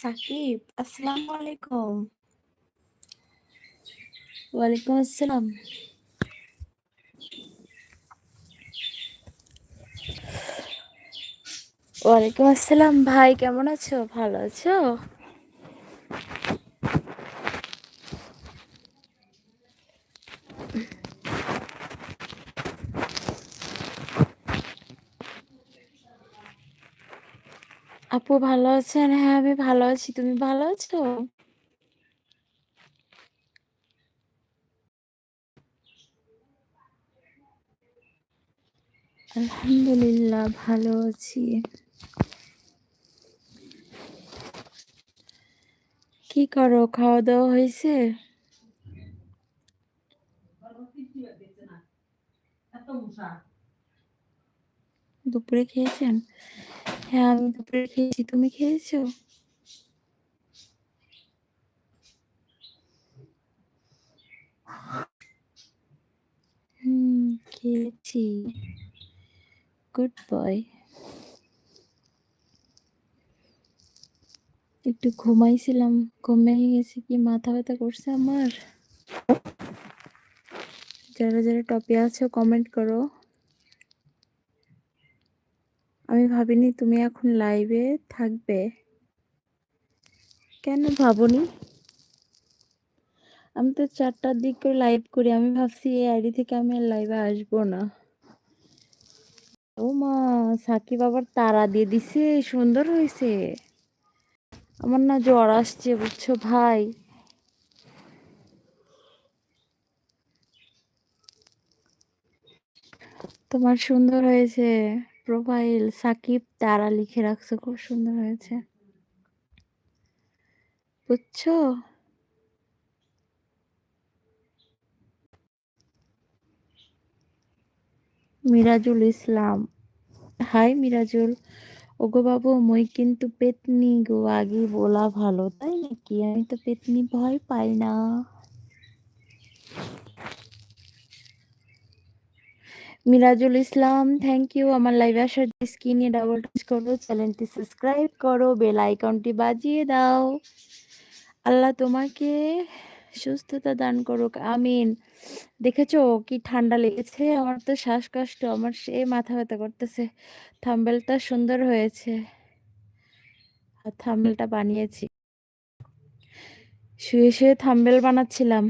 সাকিব আসসালামু আলাইকুম। ওয়ালাইকুম আসসালাম। ওয়ালাইকুম আসসালাম ভাই কেমন আছো? ভালো আছো? আপু ভালো আছেন? হ্যাঁ আমি ভালো আছি। তুমি ভালো আছো? আলহামদুলিল্লাহ, ভালো আছি। কি করো, খাওয়া দাওয়া হয়েছে? দুপুরে খেয়েছেন? হ্যাঁ আমি দুপুরে খেয়েছি। তুমি খেয়েছো? হুম, খেয়েছি। গুড বয় একটু ঘুমাইছিলাম। ঘুমিয়ে গেছি কি, মাথা ব্যথা করছে আমার? যারা যারা টপে আছো কমেন্ট করো। আমি ভাবিনি তুমি এখন লাইভে থাকবে। কেন ভাবনি? আমি তো চারটার দিক করে লাইভ করি, আমি ভাবছি এই আইডি থেকে আমি লাইভে আসব না। ও মা, সাকিব আবার তারা দিয়ে দিছে, সুন্দর হয়েছে। আমার না জ্বর আসছে, বুঝছ ভাই। তোমার সুন্দর হয়েছে। প্রোফাইল সাকিব তারা লিখে রাখছো, খুব সুন্দর হয়েছে। বুঝছ? মিরাজুল ইসলাম। হাই মিরাজুল। ওগো বাবু, মই কিন্তু পেতনি গো, আগে বলা ভালো, তাই নাকি? আমি তো পেতনি ভয় পাই না। মিরাজুল ইসলাম থ্যাংক ইউ আমার লাইভে আসার স্ক্রিনে ডাবল টাচ করো চ্যানেলটি সাবস্ক্রাইব করো বেল আইকনটি বাজিয়ে দাও। আল্লাহ তোমাকে সুস্থতা দান করুক, আমিন। দেখেছ কি ঠান্ডা লেগেছে? আমার তো শ্বাসকষ্ট, আমার সে মাথা ব্যথা করতেছে। থাম্বেলটা সুন্দর হয়েছে। আর থাম্বেলটা বানিয়েছি। শুয়ে শুয়ে থাম্বেল বানাচ্ছিলাম।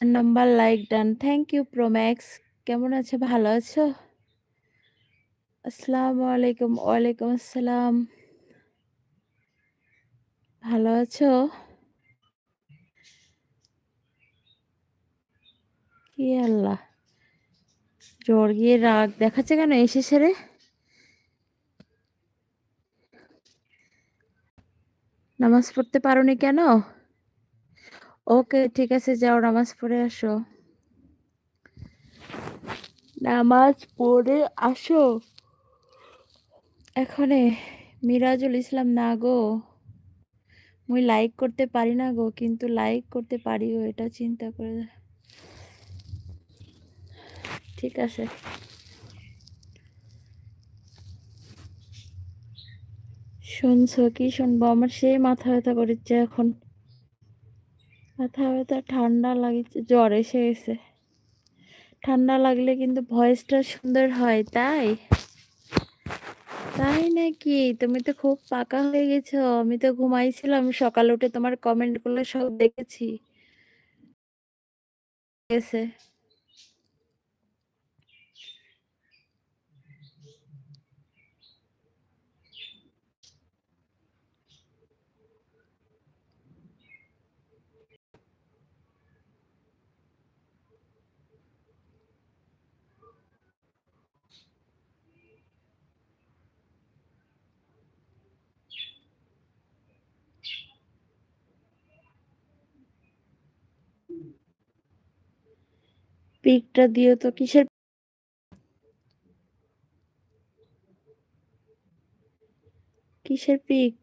Number like done thank you pro max কেমন আছে? ভালো আছো? আসসালামু আলাইকুম, ওয়ালাইকুম আসসালাম। ভালো আছো? কি আল্লাহ। জ্বর গিয়ে রাগ দেখাচ্ছে কেন এসে সেরে নামাজ পড়তে পারোনি কেন? ওকে, ঠিক আছে, যাও, নামাজ পড়ে আসো। নামাজ পড়ে আসো? এখনে মিরাজুল ইসলাম, না গো। মুই লাইক করতে পারি না গো, কিন্তু লাইক করতে পারি গো, এটা চিন্তা করে। ঠিক আছে। শুনছো, কি শুনব? আমার সেই মাথা ব্যথা করেছে এখন। মাথা ব্যথা ঠান্ডা লাগছে, জ্বর এসে গেছে। ঠান্ডা লাগলে কিন্তু ভয়েসটা সুন্দর হয়, তাই? তাই নাকি? তুমি তো খুব পাকা হয়ে গেছো। আমি তো ঘুমাইছিলাম, সকালে উঠে তোমার কমেন্টগুলো সব দেখেছি। গেছে পিকটা দিও তো কিসের কিসের পিক?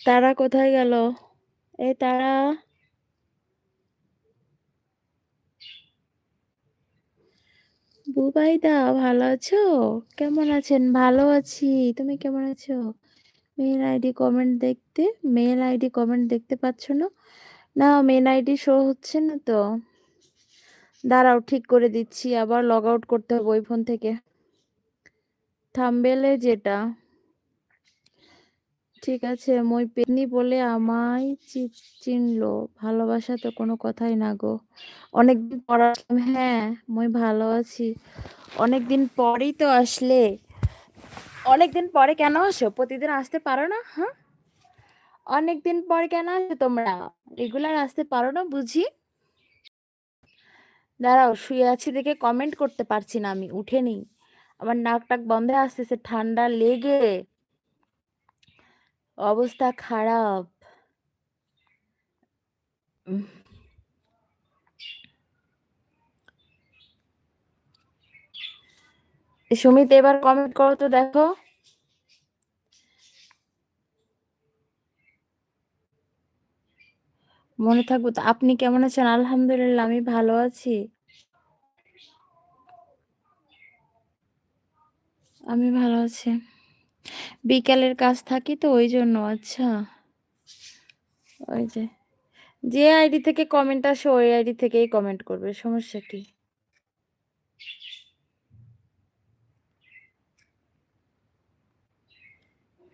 তারা কোথায় গেল? এই তারা বুবাইদা, ভালো আছো? কেমন আছেন? ভালো আছি। তুমি কেমন আছো? মেইল আইডি কমেন্ট দেখতে, মেইল আইডি কমেন্ট দেখতে পাচ্ছ না? না, মেইল আইডি শো হচ্ছে না তো। দাঁড়াও, ঠিক করে দিচ্ছি। আবার লগ আউট করতে হবে ওই ফোন থেকে। থাম্বেলে যেটা। ঠিক আছে মই পেতনি বলে আমায় চিনলো। ভালোবাসা তো কোনো কথাই না গো। অনেকদিন পর আসলাম হ্যাঁ, মই ভালো আছি। অনেকদিন পরেই তো আসলে। অনেকদিন পরে কেন আসো? প্রতিদিন আসতে পারো না? হ্যাঁ? অনেকদিন পরে কেন আসো তোমরা? রেগুলার আসতে পারো না বুঝি? দাঁড়াও শুয়ে আছি দেখে কমেন্ট করতে পারছি না আমি। উঠেনি। আমার নাক টাক বন্ধে আসতেছে ঠান্ডা লেগে। অবস্থা খারাপ। সুমিত এবার কমেন্ট করো তো দেখো। মনে থাকবে তো। আপনি কেমন আছেন? আলহামদুলিল্লাহ, আমি ভালো আছি। আমি ভালো আছি। বিকালের কাজ থাকি তো ওই জন্য আচ্ছা। ওই যে। যে আইডি থেকে কমেন্ট আসে, ওই আইডি থেকেই কমেন্ট করবে। সমস্যা কি?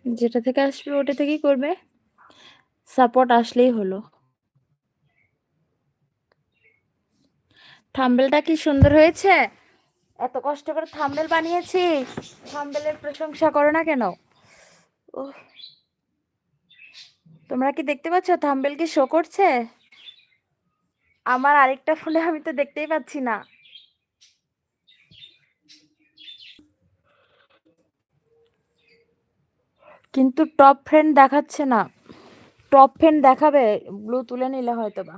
যেটা থেকে আসবে, ওটা থেকেই করবে। সাপোর্ট আসলেই হলো। থাম্বনেইলটা কি সুন্দর হয়েছে? এত কষ্ট করে থাম্বনেইল বানিয়েছি। থাম্বনেইলের প্রশংসা করো না কেন? ওহ! তোমরা কি দেখতে পাচ্ছ থাম্বনেইল কি শো করছে? আমার আরেকটা ফোনে আমি তো দেখতেই পাচ্ছি না। কিন্তু টপ ফ্রেন্ড দেখাচ্ছে না। টপ ফ্রেন্ড দেখাবে ব্লু তুলে নিলে হয়তো বা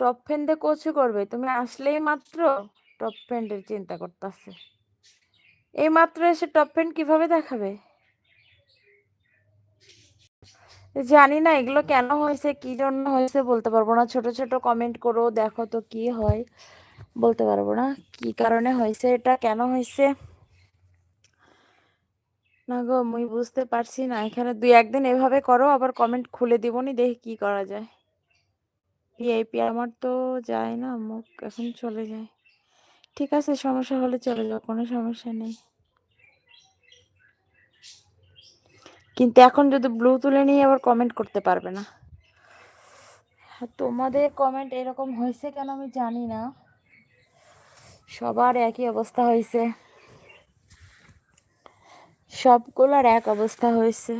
টপ ফ্রেন্ড কচু করবে। তুমি আসলেই মাত্র টপ ফ্রেন্ডের চিন্তা করতাছে। এইমাত্র এসে টপ ফ্রেন্ড কীভাবে দেখাবে? জানি না এগুলো কেন হয়েছে, কি জন্য হয়েছে বলতে পারব না। ছোট, ছোট কমেন্ট করো দেখো তো কি হয়। বলতে পারব না। কি কারণে হয়েছে এটা, কেন হয়েছে? না গো মুই বুঝতে পারছি না। এখানে দুই একদিন এভাবে করো আবার কমেন্ট খুলে দিবনি দেখি কি করা যায়। ভিআইপি আমার তো যায় না মুখ এখন চলে যায়। ঠিক আছে সমস্যা হলে চলে যাও কোনো সমস্যা নেই। কিন্তু এখন যদি ব্লু তুলে নিয়ে আবার কমেন্ট করতে পারবে না। তোমাদের কমেন্ট এরকম হয়েছে কেন আমি জানি না। সবার একই অবস্থা হয়েছে। সবগুলার এক অবস্থা হয়েছে।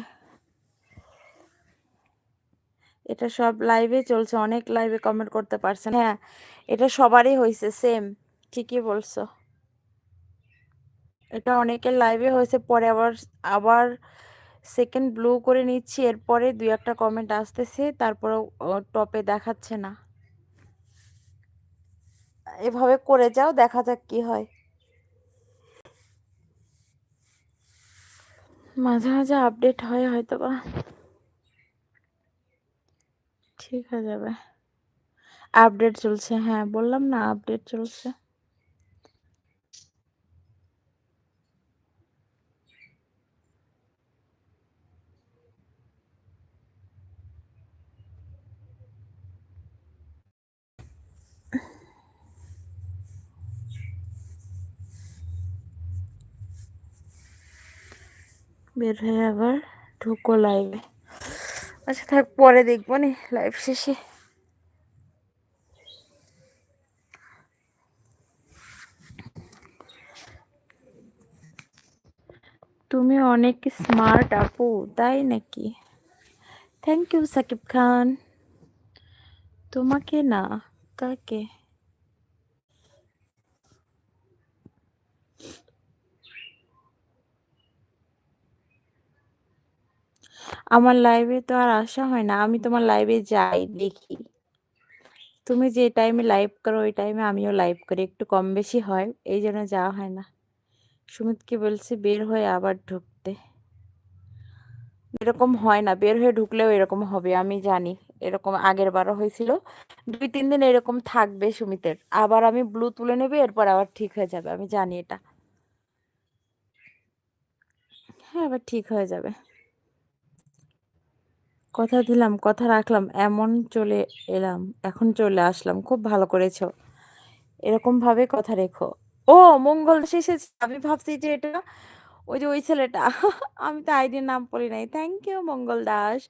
এটা সব লাইভে চলছে। অনেক লাইভে কমেন্ট করতে পারছেন। হ্যাঁ, এটা সবারই হয়েছে সেম। ঠিকই বলছো। এটা অনেকের লাইভে হয়েছে পরে আবার আবার সেকেন্ড ব্লু করে নিচ্ছি। এরপরে দুই একটা কমেন্ট আসতেছে তারপরেও ও টপে দেখাচ্ছে না। এভাবে করে যাও দেখা যাক কি হয়। মাঝে, মাঝে আপডেট হয় হয়তো বা ঠিক হয়ে যাবে। আপডেট চলছে। হ্যাঁ, বললাম না আপডেট চলছে। বের হয়ে আবার ঢুকো লাইভে। আচ্ছা থাক পরে দেখবনি লাইভ শেষে। তুমি অনেক স্মার্ট আপু, তাই নাকি? Thank you Sakib Khan. তোমাকে না, কাকে? আমার লাইভে তো আর আসা হয় না। আমি তোমার লাইভে যাই, দেখি। তুমি যে টাইমে লাইভ করো ওই টাইমে আমিও লাইভ করি। একটু কম বেশি হয়। এই জন্য যাওয়া হয় না। সুমিতকে বলছি বের হয়ে আবার ঢুকতে। এরকম হয় না। বের হয়ে ঢুকলেও এরকম হবে আমি জানি। এরকম আগের বারও হয়েছিল দুই তিন দিন এরকম থাকবে সুমিতের আবার আমি ব্লু তুলে নেবে এরপর আবার ঠিক হয়ে যাবে আমি জানি এটা হ্যাঁ আবার ঠিক হয়ে যাবে কথা দিলাম, কথা রাখলাম, এমন চলে এলাম, এখন চলে আসলাম। খুব ভালো করেছ। এরকম ভাবে কথা রেখো। ও, মঙ্গল শেষে আমি ভাবছি যে এটা ওই যে ওই ছেলেটা। আমি তো আইডির নাম পড়ি নাই। Thank you Mangal Das.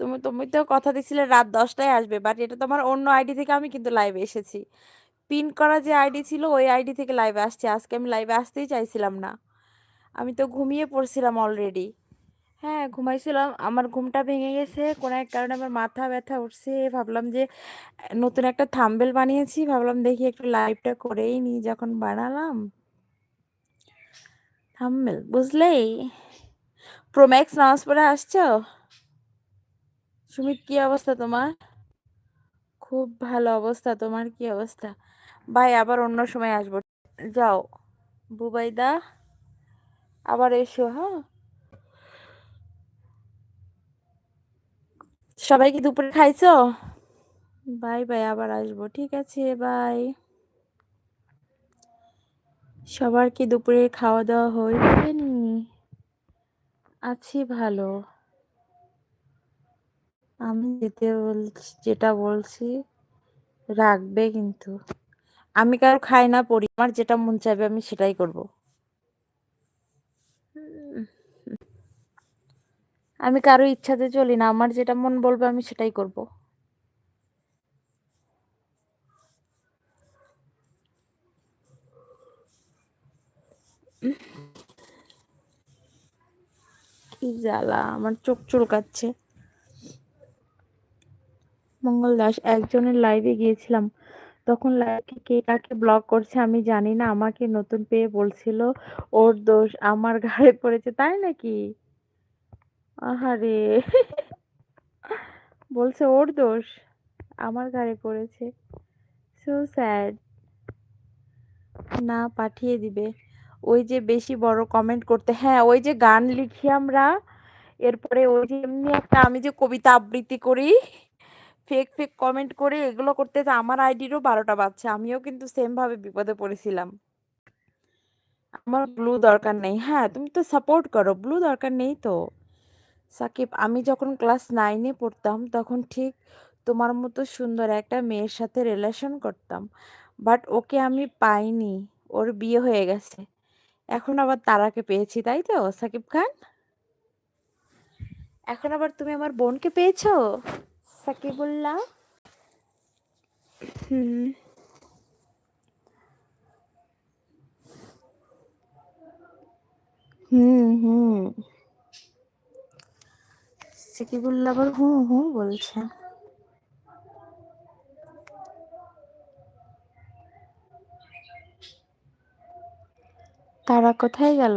তুমি তুমি তো কথা দিছিলে রাত দশটায় আসবে বাট এটা তোমার অন্য আইডি থেকে আমি কিন্তু লাইভে এসেছি। পিন করা যে আইডি ছিল, ওই আইডি থেকে লাইভে আসছি। আজকে আমি লাইভে আসতেই চাইছিলাম না। আমি তো ঘুমিয়ে পড়ছিলাম অলরেডি হ্যাঁ ঘুমাইছিলাম। আমার ঘুমটা ভেঙে গেছে, কোনো এক কারণে আমার মাথা ব্যথা উঠছে। ভাবলাম যে, নতুন একটা থাম্বেল বানিয়েছি, ভাবলাম দেখি একটু লাইভটা করেই নিই যখন বানালাম। থাম্বেল, বুঝলেই? প্রোম্যাক্স নামাজ পড়ে আসছো? সুমিত, কি অবস্থা তোমার? খুব ভালো অবস্থা, তোমার কি অবস্থা? ভাই, আবার অন্য সময় আসব। যাও, বুবাইদা, আবার এসো হ্যাঁ? সবাই কি দুপুরে খাইছো? বাই বাই, আবার আসব। ঠিক আছে, বাই। সবার কি দুপুরে খাওয়া দাওয়া হয়েছে আছি ভালো। আমি যেতে বলছি, যেটা বলছি রাখবে কিন্তু। আমি কারও খাই না পড়ি আমার যেটা মন চাইবে আমি সেটাই করব। আমি কারও ইচ্ছাতে চলি না। আমার যেটা মন বলবে আমি সেটাই করব। কি জ্বালা, আমার চোখ চুলকাচ্ছে। মঙ্গল দাস, একজনের লাইভে গিয়েছিলাম। তখন লাইভে কে কাকে ব্লক করছে আমি জানি না। আমাকে নতুন পেয়ে বলছিল, ওর দোষ আমার ঘাড়ে পড়েছে। তাই নাকি? আহারে। বলছে ওর দোষ, আমার ঘাড়ে পড়েছে। সো স্যাড না, পাঠিয়ে দিবে। ওই যে বেশি বড় কমেন্ট করতে হ্যাঁ ওই যে গান লিখি আমরা, এরপরে ওই যে এমনি একটা আমি যে কবিতা আবৃত্তি করি ফেক ফেক কমেন্ট করে, এগুলো করতে আমার আইডিরও বারোটা বাজছে, আমিও কিন্তু সেম ভাবে বিপদে পড়েছিলাম। আমার ব্লু দরকার নেই। হ্যাঁ তুমি তো সাপোর্ট করো ব্লু দরকার নেই তো। সাকিব আমি যখন ক্লাস নাইনে পড়তাম তখন ঠিক তোমার মতো সুন্দর একটা মেয়ের সাথে রিলেশন করতাম। বাট ওকে আমি পাইনি ওর বিয়ে হয়ে গেছে। এখন আবার তারাকে পেয়েছি তাই তো সাকিব খান? এখন আবার তুমি আমার বোনকে পেয়েছ? সাকিবুল্লাহ? হুম। হুম হুম। সাকিবুল্লাহ আবার হুঁ হুঁ বলছে। তারা কোথায় গেল?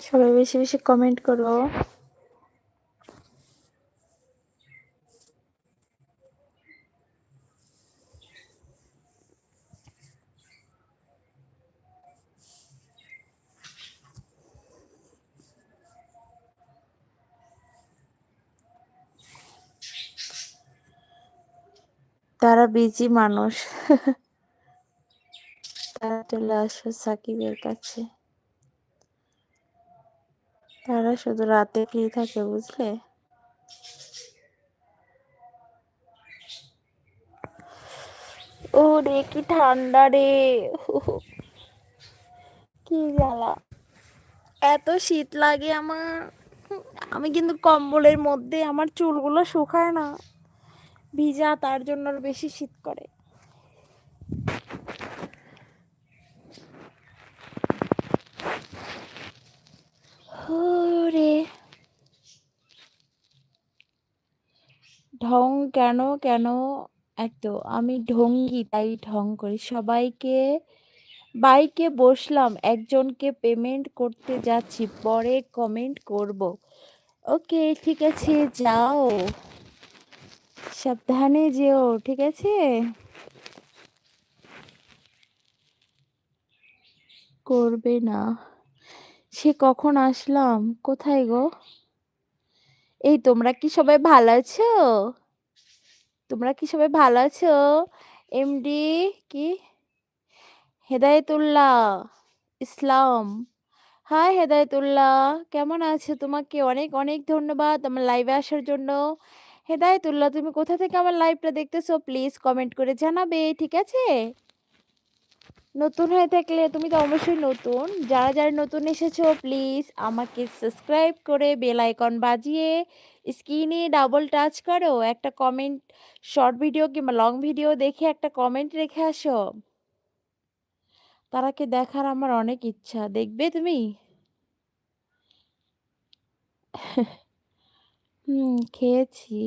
সবাই বেশি বেশি কমেন্ট করো। তারা বিজি মানুষ। তারা চলে আসো সাকিবের কাছে। তারা শুধু রাতে ফ্রি থাকে, বুঝলে? ও রে, কি ঠান্ডা রে। কি জ্বালা। এত শীত লাগে আমার। আমি কিন্তু কম্বলের মধ্যে আমার চুলগুলো শুকায় না। ভিজা, তার জন্য বেশি শীত করে। ঢং কেন কেন? এত, আমি ঢঙ্গি, তাই ঢং করি। সবাইকে, বাইকে বসলাম, একজনকে পেমেন্ট করতে যাচ্ছি, পরে কমেন্ট করব। ওকে ঠিক আছে, যাও। সাবধানে যেও ঠিক আছে করবে না। সে কখন আসলাম? কোথায় গো? এই তোমরা কি সবাই ভালো আছো? তোমরা কি সবাই ভালো আছো? এমডি কি? হেদায়েতুল্লাহ ইসলাম। হাই হেদায়েতুল্লাহ, কেমন আছো? তোমাকে অনেক, অনেক ধন্যবাদ আমার লাইভে আসার জন্য। হেদায়েতুল্লাহ তুমি কোথা থেকে আমার লাইভটা দেখতেছো প্লিজ কমেন্ট করে জানাবে, ঠিক আছে? নতুন হয়ে থাকলে তুমি তো অবশ্যই নতুন। যারা, যারা নতুন এসেছ প্লিজ আমাকে সাবস্ক্রাইব করে বেল আইকন বাজিয়ে স্ক্রিনে ডাবল টাচ করো। একটা কমেন্ট শর্ট ভিডিও কিংবা লং ভিডিও দেখে একটা কমেন্ট রেখে আসো। তারাকে দেখার আমার অনেক ইচ্ছা। দেখবে তুমি? হুম, খেয়েছি।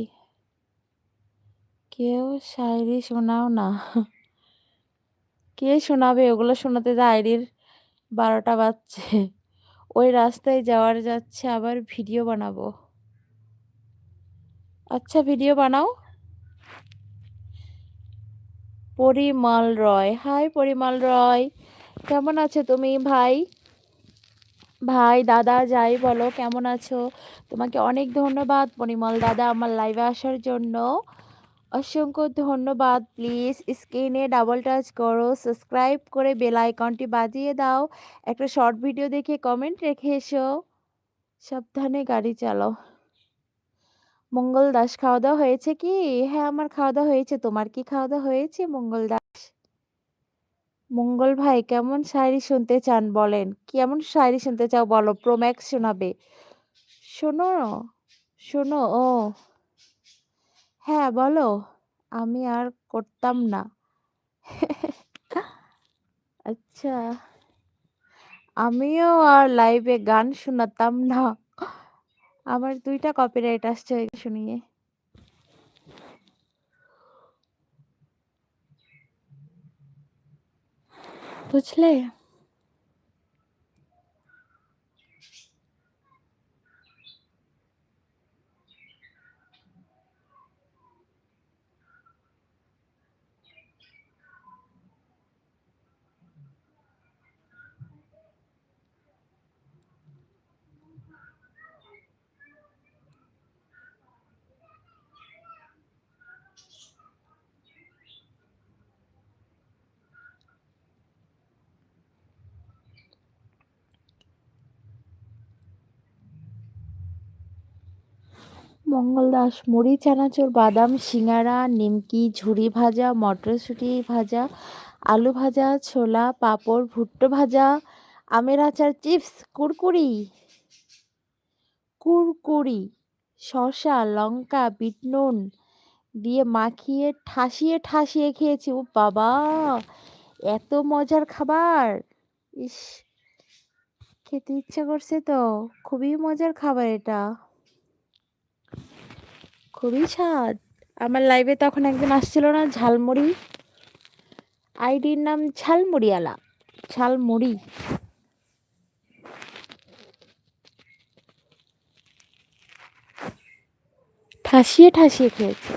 কেউ শায়রি শোনাও না। কে শোনাবে? ওগুলো শোনাতে তো আইডির ১২ টা বাজছে। ওই রাস্তায় যাওয়ার যাচ্ছে আবার ভিডিও বানাবো। আচ্ছা ভিডিও বানাও। পরিমল রয়। হাই পরিমল রয়। কেমন আছো তুমি ভাই? ভাই, দাদা যাই বলো কেমন আছো? তোমাকে অনেক ধন্যবাদ পরিমল দাদা আমার লাইভে আসার জন্য। অসংখ্য ধন্যবাদ। প্লিজ স্ক্রিনে ডাবল টাচ করো, সাবস্ক্রাইব করে বেল আইকনটি বাজিয়ে দাও। একটা শর্ট ভিডিও দেখে কমেন্ট রেখে এসো। সাবধানে গাড়ি চালাও। মঙ্গল দাস খাওয়া-দাওয়া হয়েছে কি? হ্যাঁ, আমার খাওয়া-দাওয়া হয়েছে। তোমার কি খাওয়া-দাওয়া হয়েছে মঙ্গল দাস? মঙ্গল ভাই কেমন শায়রি শুনতে চান বলেন? কেমন শায়রি শুনতে চাও বলো? প্রোম্যাক্স শোনাবে। শোনো, শোনো ও হ্যাঁ, বলো। আমি আর করতাম না। আচ্ছা। আমিও আর লাইভে গান শোনাতাম না। আমার ২ টা কপিরাইট আসছে শুনিয়ে। বুঝলে? মঙ্গল দাস মুড়ি, চানাচুর, বাদাম, সিঙ্গারা, নিমকি, ঝুরি ভাজা, মটরশুঁটি ভাজা, আলু ভাজা, ছোলা, পাঁপড়, ভুট্টো ভাজা, আমের আচার, চিপস, কুরকুরি, কুরকুরি, শসা, লঙ্কা, বিট নুন দিয়ে মাখিয়ে ঠাসিয়ে, ঠাসিয়ে খেয়েছি। ও বাবা! এত মজার খাবার! ইস! খেতে ইচ্ছা করছে তো। খুবই মজার খাবার এটা। খুবই স্বাদ। আমার লাইভে তখন একদিন আসছিল না ঝালমুড়ি? আইডির নাম ঝালমুড়িওয়ালা। ঝালমুড়ি। ঠাসিয়ে, ঠাসিয়ে খেয়েছে।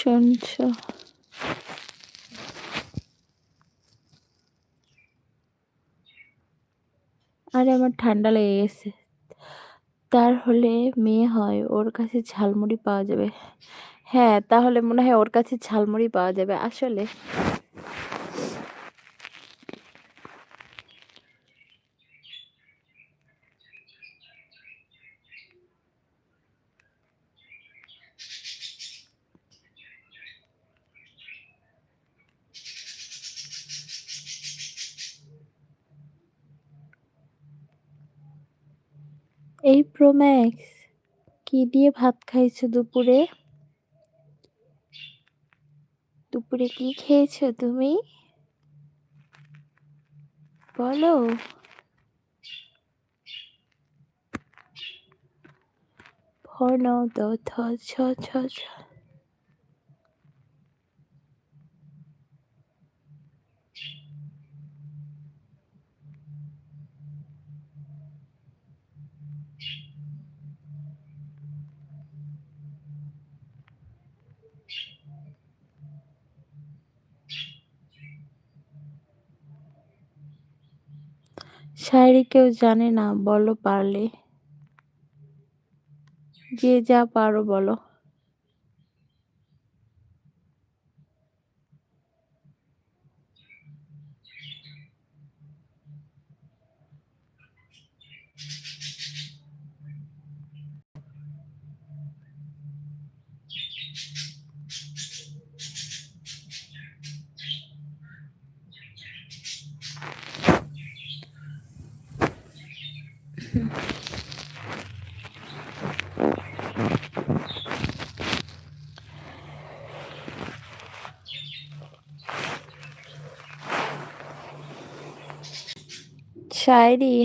শুনছো? আরে আমার ঠান্ডা লেগে গেছে। তার হলে মেয়ে হয়, ওর কাছে ঝালমুড়ি পাওয়া যাবে। হ্যাঁ, তাহলে মনে হয় ওর কাছে ঝালমুড়ি পাওয়া যাবে। আসলে। এই প্রো ম্যাক্স, কি দিয়ে ভাত খাইছো দুপুরে? দুপুরে কি খেয়েছো তুমি? বলো। ন দ ছ ছ ছ শায়রি কেউ জানে না বলো পারলে। যে যা পারো বলো। শায়রি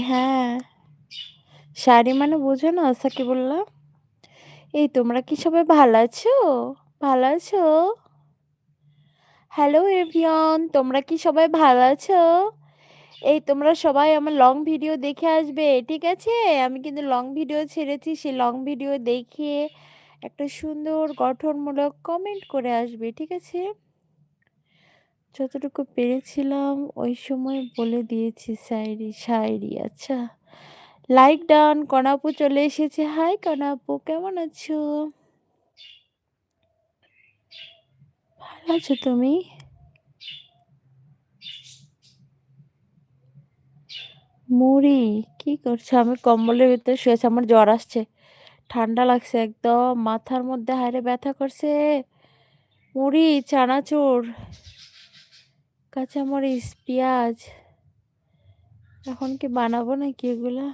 হ্যাঁ। শায়রি মানে বোঝো না, সাকিবুল্লাহ? এই, তোমরা কি সবাই ভালো আছো? ভালো আছো? হ্যালো এভরিওয়ান তোমরা কি সবাই ভালো আছো? এই তোমরা সবাই আমার লং ভিডিও দেখে আসবে, ঠিক আছে? আমি কিন্তু লং ভিডিও ছেড়েছি, সেই লং ভিডিও দেখে একটা সুন্দর গঠনমূলক কমেন্ট করে আসবে, ঠিক আছে? যতটুকু পেরেছিলাম ওই সময় বলে দিয়েছি শায়রি শায়রি আচ্ছা। লাইক ডান কনাপু চলে এসেছে। হাই কনাপু, কেমন আছো? ভালো আছো তুমি? মুড়ি? কি করছ? আমি কম্বলের ভিতরে শুয়েছি আমার জ্বর আসছে। ঠান্ডা লাগছে একদম, মাথার মধ্যে হাইরে ব্যথা করছে। মুড়ি, চানাচুর, কাঁচামরিচ, পেঁয়াজ। এখন কি বানাবো নাকি এগুলা?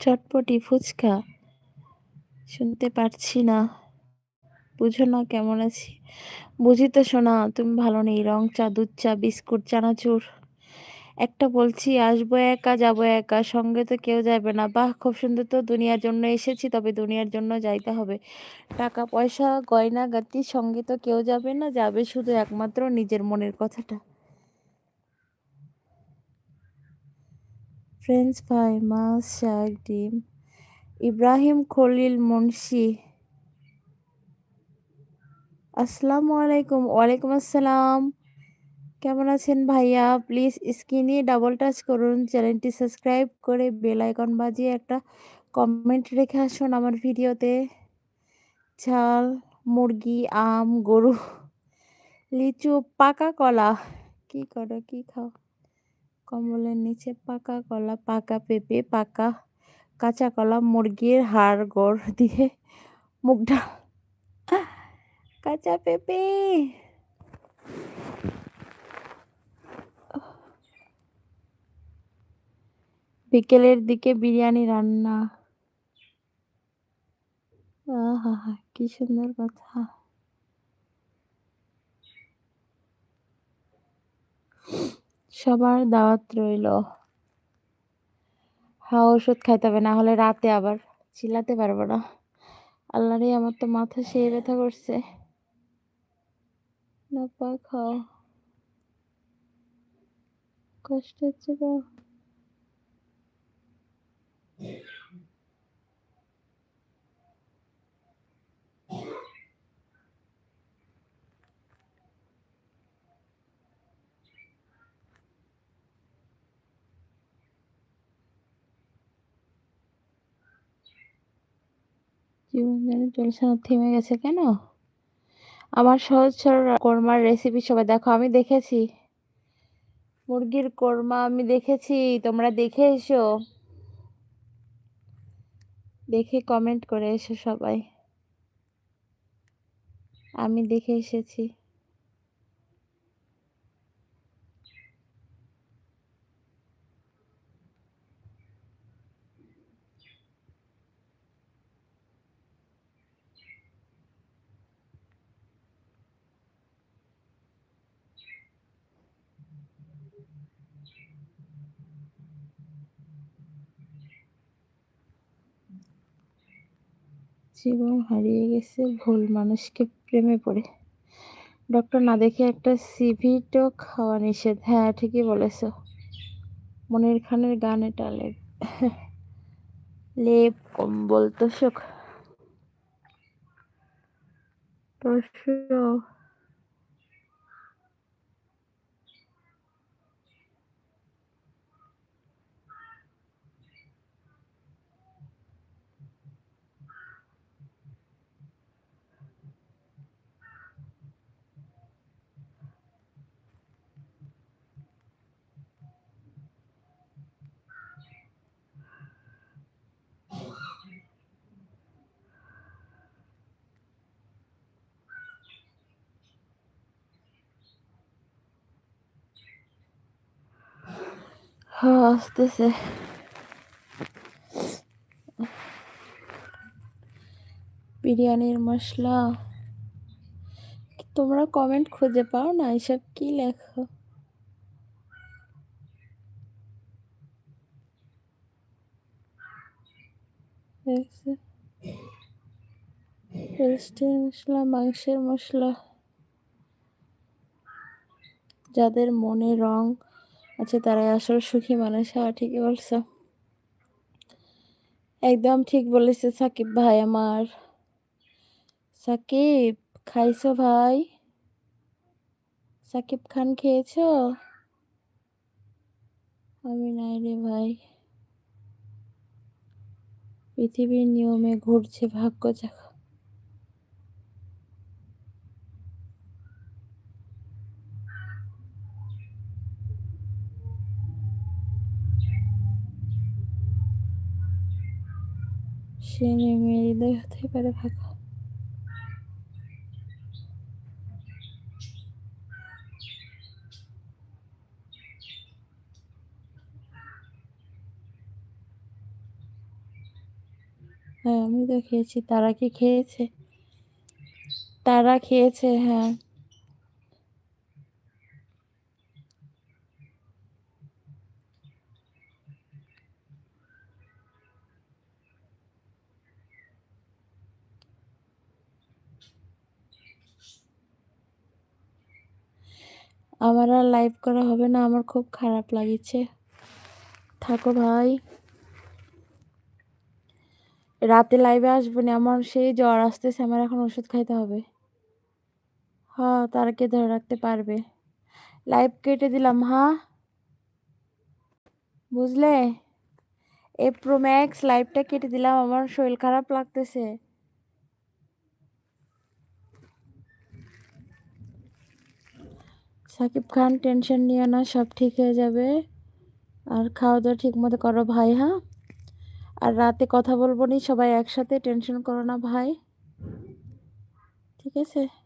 চটপটি ফুচকা। শুনতে পারছি না। বুঝো না কেমন আছি। বুঝি তো শোনা, তুমি ভালো নেই। রং চা, দুধ চা, বিস্কুট, চানাচুর। একটা বলছি, আসব একা, যাব একা, সঙ্গে তো কেউ যাবে না। বাহ, খুব সুন্দর তো, দুনিয়ার জন্য এসেছি, তবে দুনিয়ার জন্য যাইতে হবে। টাকা, পয়সা, গয়না গাতি সঙ্গে তো কেউ যাবে না, যাবে শুধু একমাত্র নিজের মনের কথাটা। ফ্রেঞ্চ ফ্রাই, মাছ, শাক, ডিম। ইব্রাহিম খলিল মুন্সি। আসসালামু আলাইকুম, ওয়ালাইকুম আসসালাম। কেমন আছেন ভাইয়া? প্লিজ স্ক্রিনে ডাবল টাচ করুন চ্যানেলটি সাবস্ক্রাইব করে বেল আইকন বাজিয়ে একটা কমেন্ট রেখে আসুন আমার ভিডিওতে। ঝাল মুরগি, আম, গরু, লিচু, পাকা কলা। কি করো, কি খাও? কম্বলের নিচে পাকা কলা, পাকা পেঁপে, পাকা কাঁচা কলা, মুরগির হাড় গড় দিয়ে মুখ কাঁচা পেঁপে! বিকেলের দিকে বিরিয়ানি রান্না। আহা কি সুন্দর কথা। সবার দাওয়াত রইল। হা ওষুধ খাইতে হবে, না হলে রাতে আবার চিল্লাতে পারব না। আল্লাহ রে আমার তো মাথা সেই ব্যথা করছে। না পা খাও কষ্ট হচ্ছে তো। জীবন যেন চলছে না থেমে গেছে কেন? আমার সহজ সরল কোরমার রেসিপি সবাই দেখো, আমি দেখেছি। মুরগির কোরমা আমি দেখেছি, তোমরা দেখে এসো। দেখে কমেন্ট করে এসো সবাই। আমি দেখে এসেছি। জীবন হারিয়ে গেছে, ভুল মানুষকে প্রেমে পড়ে। ডক্টর না দেখে একটা সিভিটো খাওয়া নিষেধ। হ্যাঁ ঠিকই বলেছ। মনির খানের গান এটা লেপ লেপ, কম্বল, তোষক। তোষক। আসতেছে বিরিয়ানির মশলা তোমরা কমেন্ট খুঁজে পাও না, এসব কি লেখো? মশলা, মাংসের মশলা। যাদের মনে রং আছে তারাই আসলে সুখী মানুষ হ্যাঁ ঠিকই বলছো। একদম ঠিক বলেছে সাকিব ভাই আমার। সাকিব, খাইছো ভাই? সাকিব খান খেয়েছো? আমি নাই রে ভাই। পৃথিবীর নিয়মে ঘুরছে ভাগ্য চাকা। সে নেমে হৃদয় হতে পারে ফাঁকা। হ্যাঁ আমি তো খেয়েছি। তারা কি খেয়েছে? তারা খেয়েছে হ্যাঁ। আমার আর লাইভ করা হবে না, আমার খুব খারাপ লাগিছে। থাকো ভাই। রাতে লাইভে আসব না, আমার সেই জ্বর আসতেছে, আমার এখন ওষুধ খাইতে হবে। হ্যাঁ তারা কে ধরে রাখতে পারবে? লাইভ কেটে দিলাম হ্যাঁ বুঝলে? এ প্রো ম্যাক্স লাইভটা কেটে দিলাম, আমার শরীর খারাপ লাগতেছে। সাকিব খান, টেনশন নিও না, সব ঠিক হয়ে যাবে। আর খাওয়া দাওয়া ঠিক মতো করো ভাই হ্যাঁ? আর রাতে কথা বলব নি, সবাই একসাথে, টেনশন করো না ভাই। ঠিক আছে?